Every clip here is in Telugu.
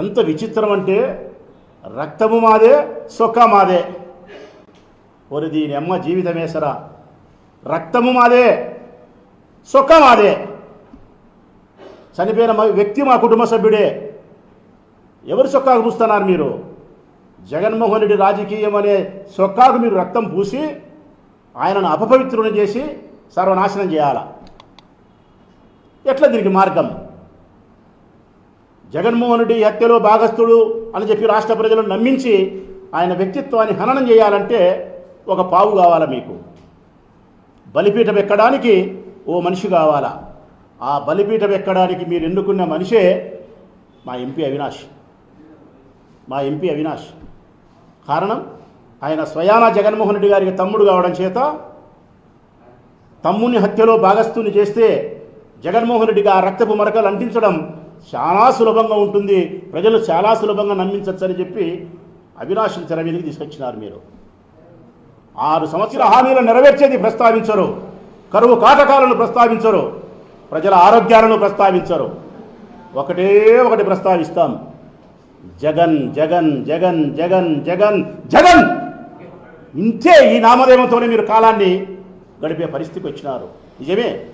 ఎంత విచిత్రం అంటే రక్తము మాదే సొక్క మాదే. ఒరి దీని అమ్మ జీవితమేసరా రక్తము మాదే సొక్క మాదే. చనిపోయిన వ్యక్తి మా కుటుంబ సభ్యుడే. ఎవరు సొక్కాకు పూస్తున్నారు మీరు? జగన్మోహన్ రెడ్డి రాజకీయం అనే సొక్కాకు మీరు రక్తం పూసి ఆయనను అపపవిత్రుని చేసి సర్వనాశనం చేయాల? ఎట్లా దీనికి మార్గం? జగన్మోహన్ రెడ్డి హత్యలో భాగస్థుడు అని చెప్పి రాష్ట్ర ప్రజలను నమ్మించి ఆయన వ్యక్తిత్వాన్ని హననం చేయాలంటే ఒక పావు కావాలా మీకు? బలిపీఠం ఎక్కడానికి ఓ మనిషి కావాలా? ఆ బలిపీఠం ఎక్కడానికి మీరు ఎన్నుకున్న మనిషే మా ఎంపీ అవినాష్. మా ఎంపీ అవినాష్. కారణం ఆయన స్వయాన జగన్మోహన్ రెడ్డి గారికి తమ్ముడు కావడం చేత తమ్ముని హత్యలో భాగస్థుని చేస్తే జగన్మోహన్ రెడ్డికి ఆ రక్తపు మరకలు అంటించడం చాలా సులభంగా ఉంటుంది. ప్రజలు చాలా సులభంగా నమ్మించవచ్చని చెప్పి అభిలాషం తెర మీదకి తీసుకొచ్చినారు మీరు. ఆరు సంవత్సరాల హామీలను నెరవేర్చేది ప్రస్తావించరు. కరువు కాటకాలను ప్రస్తావించరు. ప్రజల ఆరోగ్యాలను ప్రస్తావించరు. ఒకటే ఒకటి ప్రస్తావిస్తాం. జగన్ జగన్ జగన్ జగన్ జగన్ జగన్! ఇంతే ఈ నామదేవంతోనే మీరు కాలాన్ని గడిపే పరిస్థితికి వచ్చినారు. నిజమే?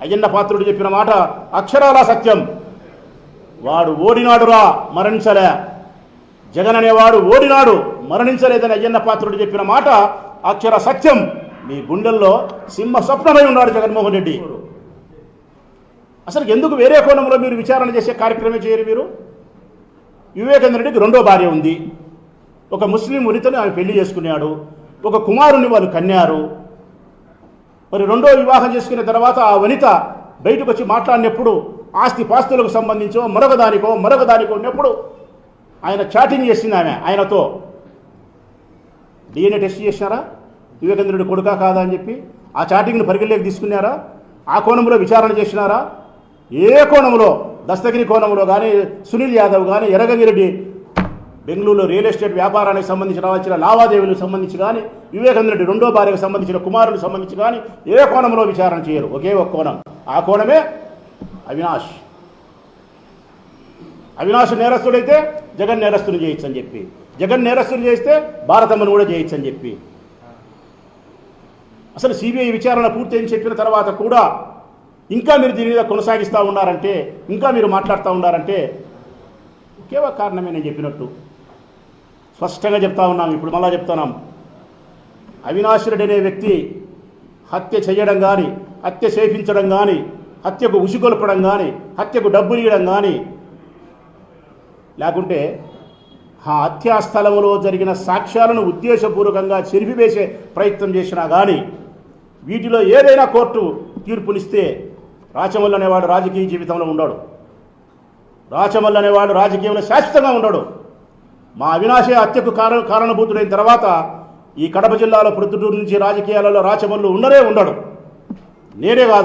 అయ్యన్న పాత్రుడు చెప్పిన మాట అక్షరాల సత్యం. వాడు ఓడినాడురా మరణించలే. జగన్ అనేవాడు ఓడినాడు మరణించలేదని అయ్యన్న పాత్రుడు చెప్పిన మాట అక్షర సత్యం. మీ గుండెల్లో సింహ స్వప్నమై ఉన్నాడు జగన్మోహన్ రెడ్డి. అసలు ఎందుకు వేరే కోణంలో మీరు విచారణ చేసే కార్యక్రమం చేయరు మీరు? వివేకానంద రెడ్డికి రెండో భార్య ఉంది. ఒక ముస్లిం వనితను ఆమె పెళ్ళి చేసుకున్నాడు. ఒక కుమారుని వాళ్ళు కన్యారు మరి రెండో వివాహం చేసుకున్న తర్వాత ఆ వనిత బయటకు వచ్చి మాట్లాడినప్పుడు ఆస్తి పాస్తులకు సంబంధించో మరొక దానికో మరొక దానికో ఉన్నప్పుడు ఆయన చాటింగ్ చేసింది ఆమె ఆయనతో. డిఎన్ఏ టెస్ట్ చేసినారా వివేకేంద్రుడి కొడుకా కాదా అని చెప్పి ఆ చాటింగ్ను పరిగణలోకి తీసుకున్నారా? ఆ కోణంలో విచారణ చేసినారా? ఏ కోణంలో? దస్తగిరి కోణంలో కానీ సునీల్ యాదవ్ కానీ ఎరగగిరెడ్డి బెంగళూరులో రియల్ ఎస్టేట్ వ్యాపారానికి సంబంధించిన వచ్చిన లావాదేవీలకు సంబంధించి కానీ వివేకానంద రెడ్డి రెండో భార్యకు సంబంధించిన కుమారులకు సంబంధించి కానీ ఏ కోణంలో విచారణ చేయరు? ఒకే ఒక కోణం. ఆ కోణమే అవినాష్. అవినాష్ నేరస్తుడైతే జగన్ నేరస్తుని చేయొచ్చు అని చెప్పి. జగన్ నేరస్తుని చేస్తే భారతమ్మను కూడా చేయొచ్చు అని చెప్పి. అసలు సిబిఐ విచారణ పూర్తయింది చెప్పిన తర్వాత కూడా ఇంకా మీరు దీని మీద కొనసాగిస్తూ ఉన్నారంటే ఇంకా మీరు మాట్లాడుతూ ఉన్నారంటే ఒకే ఒక కారణమే నేను చెప్పినట్టు. స్పష్టంగా చెప్తా ఉన్నాం ఇప్పుడు మళ్ళా చెప్తున్నాం. అవినాష్ అనే వ్యక్తి హత్య చేయడం కానీ హత్య చేపించడం కానీ హత్యకు ఉసిగొల్పడం కానీ హత్యకు డబ్బులు ఇవ్వడం కానీ లేకుంటే ఆ హత్యా స్థలంలో జరిగిన సాక్ష్యాలను ఉద్దేశపూర్వకంగా చెరిపివేసే ప్రయత్నం చేసినా కానీ వీటిలో ఏదైనా కోర్టు తీర్పునిస్తే రాచమల్లు అనేవాడు రాజకీయ జీవితంలో ఉండడు. రాచమల్లు అనేవాడు రాజకీయంలో శాశ్వతంగా ఉండడు. మా అవినాశే హత్యకు కారణ కారణభూతుడైన తర్వాత ఈ కడప జిల్లాలో ప్రొద్దుటూరు నుంచి రాజకీయాలలో రాచమల్లు ఉండరే ఉండడు. నేనే కాదు.